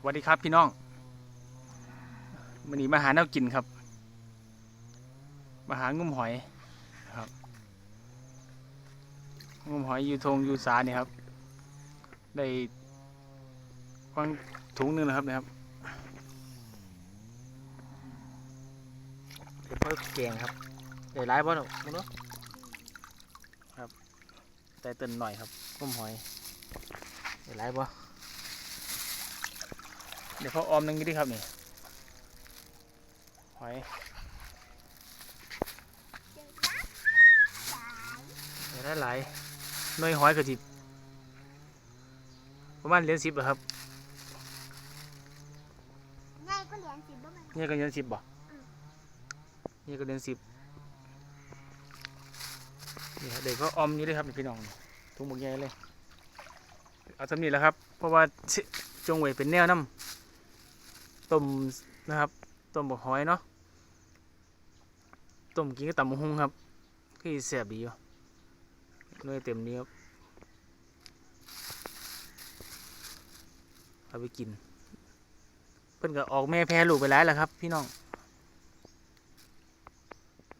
สวัสดีครับพี่น้องวันนี้มาหาแนวกินครับ มาหางุ่มหอยนะครับงุ่มหอยอยู่ทงอยู่สาเนี่ยครับ ได้กวางถุงหนึงนะครับนะครับเป็นพ่อแกงครับได้หลายบ่หรอกมึงเนาะครับแต่เตินหน่อยครับงุ่มหอยได้หลายบ่ เดี๋ยวเขาออมนึงดิครับนี่หอยเดี๋ยวได้หลายหน่วยหอยกระจิบประมาณเหรียญสิบเหรอครับง่ายก็เหรียญสิบบ้างไหมนี่ก็เหรียญสิบบ่นี่ก็เหรียญสิบนี่ครับเด็กเขาออมนี้ด้วยครับนี่พี่น้องทุ่งบกใหญ่เลยเอาสำนีแหล้วครับ เพราะว่าจงไว้เป็นแนวน้ำ ต้มนะครับต้มบกหอยเนาะต้มกินกับตำมะฮุงครับคือแซ่บดีอยู่เนื้อเต็มนี้ครับเอาไปกิน เพิ่นก็ออกแม่แพร่ลูกไปหลายแล้วครับ พี่น้อง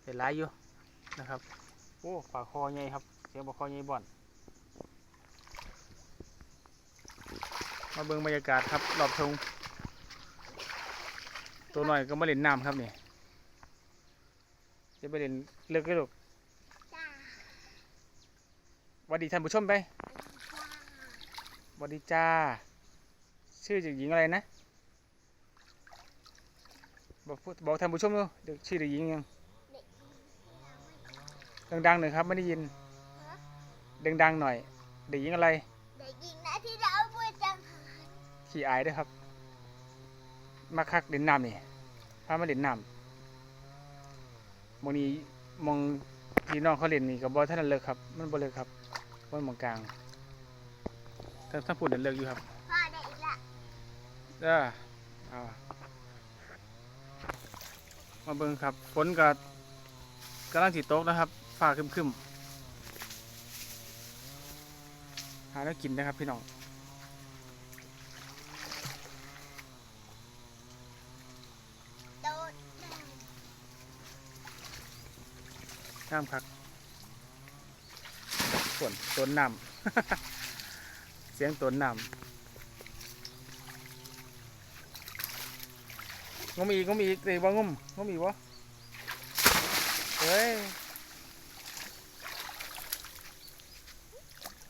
เป็นหลายอยู่นะครับโอ้ปลาคอใหญ่ครับเสียงปลาคอใหญ่บ่อนมาเบิ่งบรรยากาศครับรอบทง ตัวหน่อยก็มาเล่นน้ำครับนี่จะไปเล่นเลือกกันลูกจ้าหวัสดีท่านผู้ชมไปหวัสดีจ้า ชื่อเด็กหญิงอะไรนะ บอกพูดบอกท่านผู้ชมดูเด็กชื่อเด็กหญิงยังดังๆหน่อยครับไม่ได้ยิน ดังๆหน่อย เด็กหญิงอะไร เด็กหญิงนะที่เราพูดจังหารขี้อายด้วยครับ มาคักเล่นน้ำนี่พามาเล่นน้ำมองนี้มองพี่น้องเขาเล่นนี่กับบอท่านนเลิกครับ มันบ่เลิกครับมันมองกลางถ้าถ้าพูดเดินเลิกอยู่ครับพ่อได้อีกละเด้อเอามาเบิ่งครับฝนก็กำลังสิตกนะครับฟ้าครึมๆหาแล้วกินนะครับพี่น้อง โดด น้ำคักส่วนต้นนำเสียงต้นน้ำงมอีกงมอีกเลยว่างมงมอีกวะเฮ้ย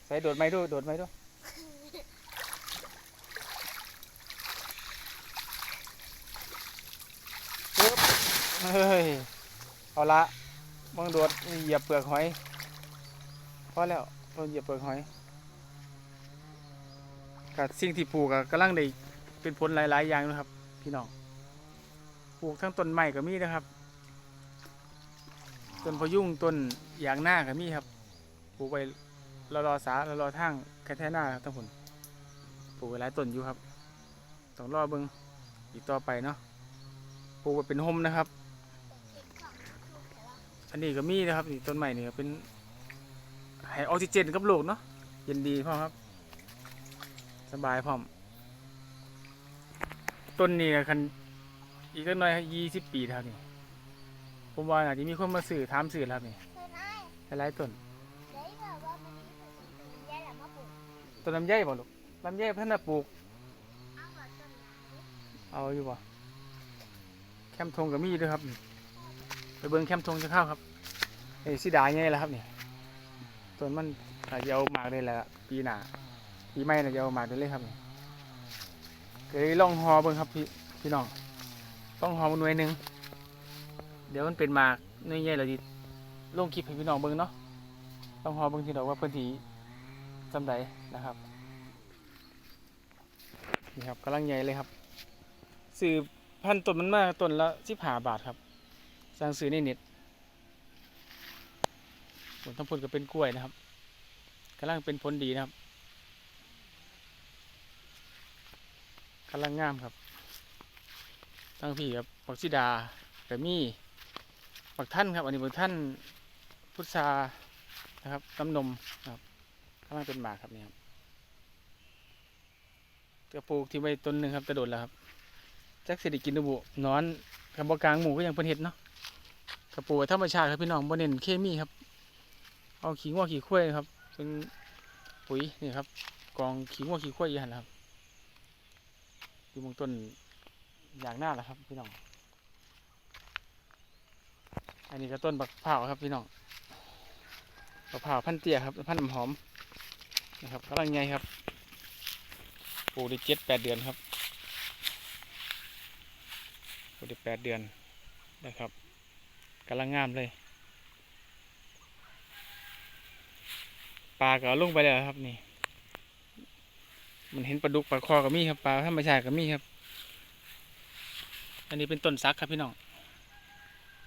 ใส่โดดไหมดูโดดไหมดูปึ๊บเฮ้ย เอาละ มึงโดดเหยียบเปลือกหอยพอแล้วโดนเหยียบเปลือกหอยกับสิ่งที่ปลูกอะกำลังได้เป็นผลหลาย ๆ อย่างนะครับ พี่น้องปลูกทั้งต้นไม้ก็มีนะครับต้นพยุงต้นยางหน้าก็มีครับปลูกไปรอรอสารอรอทางแค่แท่หน้าครับทั้งผลปลูกไว้หลายต้นอยู่ครับต้องรอเบิ่งอีกต่อไปเนาะปลูกไว้เป็นโฮมนะครับ อันนี้ก็มีนะครับนี่ต้นใหม่นี่ก็เป็นให้ออกซิเจนกับโลกเนาะเย็นดีพ่อครับ สบายพร้อม ต้นนี้ก็คันอีกก็น้อยยี่สิบปีเท่านี้ผมว่าอาจจะมีคนมาสื่อถามสื่อครับนี่คือไอ้หลายต้นเดี๋ยวแบบว่ามันมีคนแย่แหละมาลูกต้นลำไยบ่ลูกลำไยเพิ่นน่ะปลูกเอาหมดต้นไม้เอาอยู่บ่แคมทงก็มีด้วยครับนี่ ไปเบิ่งแคมทงจะเข้าครับไอ้สีดาไงล่ะครับเนี่ยต้นมันอาจะเอาหมากได้แหละปีหน้าปีใหม่น่ะจะเอาหมากได้เลยครับนี่เคยลองหอเบิ่งครับพี่พี่น้องต้องหอมาหน่วยหนึ่งเดี๋ยวมันเป็นหมากหน่วยใหญ่เราดิลงคลิปให้พี่น้องเบิ่งเนาะต้องหอเบิ่งทีดอกว่าเพิ่นสีจำใดนะครับนี่ครับกำลังใหญ่เลยครับซื้อพันต้นมันมากต้นละสิบห้าบาทครับ สั่งซื้อในเน็ตผลทั้งผลก็เป็นกล้วยนะครับกำลังเป็นผลดีนะครับกำลังงามครับตั้งพี่ครับปักซิดาแต่มีปักท่านครับ อันนี้ปักท่านพุทรานะครับน้ำนมนครับกำลังเป็นหมากครับนี่ครับกระปลูกที่ไว้ต้นหนึ่งครับ กระโดดแล้วครับแจักสิได้กินดูบุนอนกับบกลางหมูก็ยังเพิ่นเห็ดเนาะ ระปลูกไว้ธรรมชาติครับพี่น้องบ่เน้นเคมีครับ เอาขี้งัวขี้ควายครับเป็นปุ๋ยนี่ครับ กองขี้งัวขี้ควายอยู่หันะครับอยู่บนต้นอย่างหน้าแหละครับพี่น้อง อันนี้ก็ต้นบักพร้าครับพี่น้องบักพร้าพันเตี้ยครับ พันหอมนะครับกำลังใหญ่ครับปลูกได้เจ็ดแปดเดือนครับปลูกได้แปดเดือนนะครับ กำลังงามเลยปลาก็ลงไปแล้วครับนี่ มันเห็นปลาดุกปลาคอก็มีครับปลาธรรมชาติก็มีครับ อันนี้เป็นต้นซักครับพี่น้อง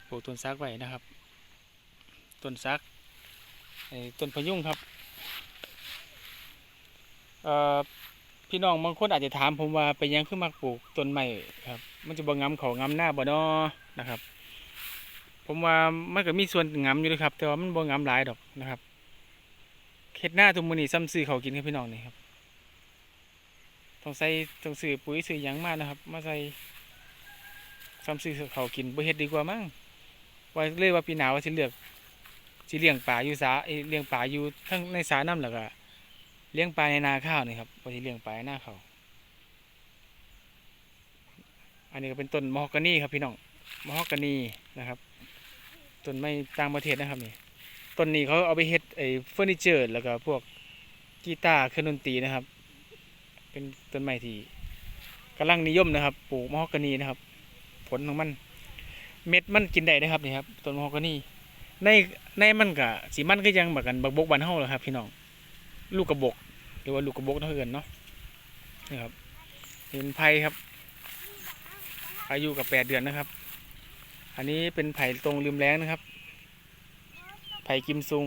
ปลูกต้นซักไว้นะครับ ต้นซักต้นพยุงครับพี่น้องบางคนอาจจะถามผมว่าเป็นหยังขึ้นมาปลูกต้นใหม่ครับ มันจะบ่งำเขางำหน้าบ่นอนะครับ ผมว่ามันก็มีส่วนงำอยู่เลยครับ แต่ว่ามันบ่งำหลายดอกนะครับเฮ็ดหน้าทุกมือนี้ซ้ำซื้อเขากินครับพี่น้องนี่ครับต้องใส่ต้องซื้อปุ๋ยซื้อหยังมากนะครับ มาใส่ซ้ำซื้อเขากินบ่เฮ็ดดีกว่ามั้งว่าเลยว่าปีหนาวว่าสิเลือกสิเลี้ยงปลาอยู่สาเอ้ยเลี้ยงปลาอยู่ทั้งในสาน้ำแล้วก็เลี้ยงปลาในนาข้าวนี่ครับว่าสิเลี้ยงปลาในนาข้าวอันนี้ก็เป็นต้นมะฮอกกานีครับพี่น้องมะฮอกกานีนะครับ ต้นไม้ต่างประเทศนะครับนี่ต้นนี้เขาเอาไปเฮ็ดไอ้เฟอร์นิเจอร์แล้วก็พวกกีตาร์เครื่องดนตรีนะครับ เป็นต้นไม้ที่กำลังนิยมนะครับ ปลูกมะฮอกกานีนะครับ ผลของมัน เม็ดมันกินได้นะครับนี่ครับต้นมะฮอกกานีในในมันก็สีมันก็ยังแบบกันบักบกบานเฮาแหละครับพี่น้องลูกกระบก หรือว่าลูกกระบกเท่าเกินเนาะนี่ครับเห็นไผ่ครับ อายุกับแปดเดือนนะครับ อันนี้เป็นไผ่ตรงริมแรงนะครับ ไผ่กิมซุง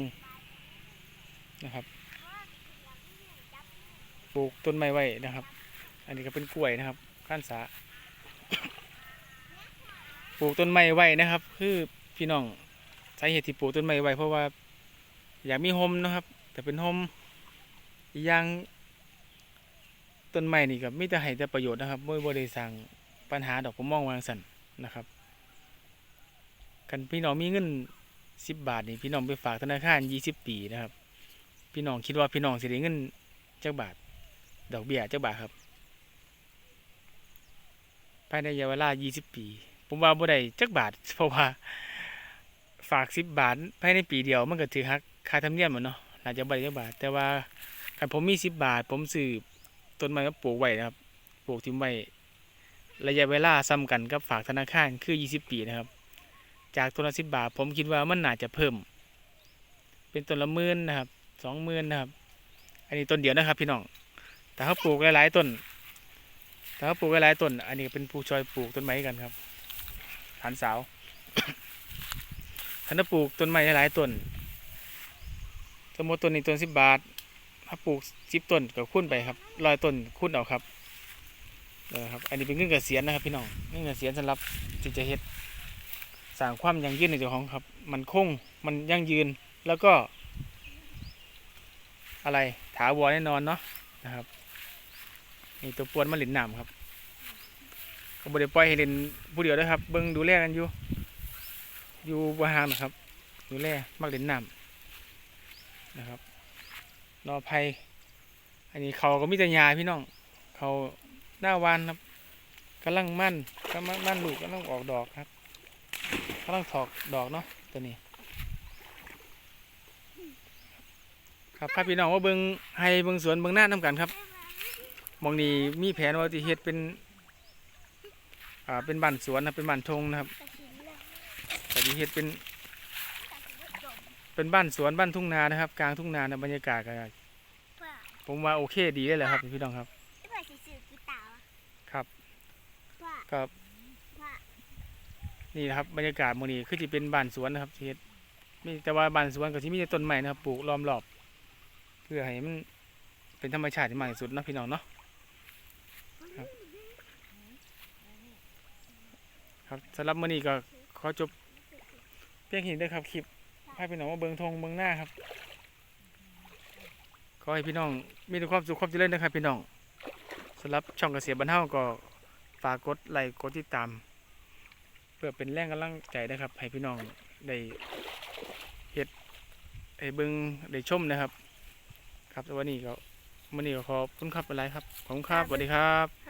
นะครับปลูกต้นไม้ไว้นะครับ อันนี้ก็เป็นกล้วยนะครับข้านสาปลูกต้นไม้ไว้นะครับ คือพี่น้องสาเหตุที่ปลูกต้นไม้ไว้เพราะว่า อยากมีโฮมนะครับ แต่เป็นโฮมอย่างต้นไม้นี่ก็มีแต่ให้แต่ประโยชน์นะครับไม่บ่ได้สร้างปัญหาดอกผมมองวางสันนะครับ กันพี่น้องมีเงินสิบบาทนี่พี่น้องไปฝากธนาคารยี่สิบปีนะครับ พี่น้องคิดว่าพี่น้องสิได้เงินเจักบาท ดอกเบี้ยเจักบาทครับภายในระยะเวลายี่สิบปี ผมว่าบ่ได้จักบาท เพราะว่าฝากสิบบาทภายในปีเดียวมันก็ถือหักค่าธรรมเนียมหมดเนาะน่าจะบ่ได้จักบาท แต่ว่าถ้าผมมีสิบบาท ผมซื้อต้นไม้มาปลูกไว้นะครับปลูกทิ้งไว้ระยะเวลาซ้ำกันกับฝากธนาคารคือยี่สิบปีนะครับ จากตัวละสิบบาท ผมคิดว่ามันน่าจะเพิ่ม เป็นต้นละหมื่นนะครับสองหมื่นนะครับ อันนี้ต้นเดียวนะครับ พี่น้องแต่เขาปลูกหลายๆต้นแต่เขาปลูกหลายๆต้น อันนี้เป็นผู้ช่วยปลูกต้นไม้กันครับฐานสาวถ้าปลูกต้นไม้หลายๆต้นสมมติต้นนี้ต้นสิบบาท ถ้าปลูกสิบต้นก็คูณไปครับร้อยต้นคูณเอาครับเออครับ อันนี้เป็นเงินเกษียณนะครับ พี่น้องเงินเกษียณสำหรับที่จะเฮ็ด สร้างความยั่งยืนในตัวของครับ มันคงมันยั่งยืนแล้วก็ อะไรถาวรแน่นอนเนาะนะครับนี่ตัวปวนมาเล่นน้ำครับก็บริปล่อยให้เล่นผู้เดียวนะครับ เบิ้งดูแลกันอยู่อยู่บนหางนะครับ ดูแลมักเล่นน้ำนะครับนอภัยอันนี้เขาก็มีแต่ยาพี่น้อง เขาหน้าวานครับกำลังมั่นกำลังมั่นลูกกำลังออกดอกครับ กำลังถอกดอกเนาะตัวนี้ ครับพาพี่น้องว่าเบิงให้เบิงสวนเบิงหน้าน้ำกันครับหมองนี้มีแผนว่าจะเฮ็ดเป็นอ่าเป็นบ้านสวนนะเป็นบ้านทงนะครับกระถิ่นเลยแต่ที่เฮ็ดเป็นกระถิ่นดมเป็นบ้านสวนบ้านทุ่งนานะครับ กลางทุ่งนานะบรรยากาศก็เพื่อผมว่าโอเคดีเลยแหละครับพี่น้องครับเพื่อสิซื้อกีตาร์ครับเพื่อก็เพื่อ นี่นะครับบรรยากาศหมองนี้คือจะเป็นบ้านสวนนะครับที่มีแต่ว่าบ้านสวนก็ที่มีต่ต้นไม้นะครับ ปลูกล้อมรอบ เพื่อให้มันเป็นธรรมชาติที่มากที่สุดนะพี่น้องเนาะครับครับสำหรับมื้อนี้ก็ขอจบเพียงแค่นี้เด้ครับคลิปให้พี่น้องมาเบิงทงเบิงหน้าครับขอให้พี่น้องมีแต่ความสุขความเจริญนะครับพี่น้องสำหรับช่องเกษตรบ้านเฮาก็ฝากกดไลค์กดติดตาม เพื่อเป็นแรงกำลังใจนะครับ ให้พี่น้องได้เห็ดไอ้เบิงได้ชมนะครับ ครับแต่วันนี้ก็วันนี้ก็ขอบคุณครับเป็นไรครับขอบคุณครับสวัสดีครับ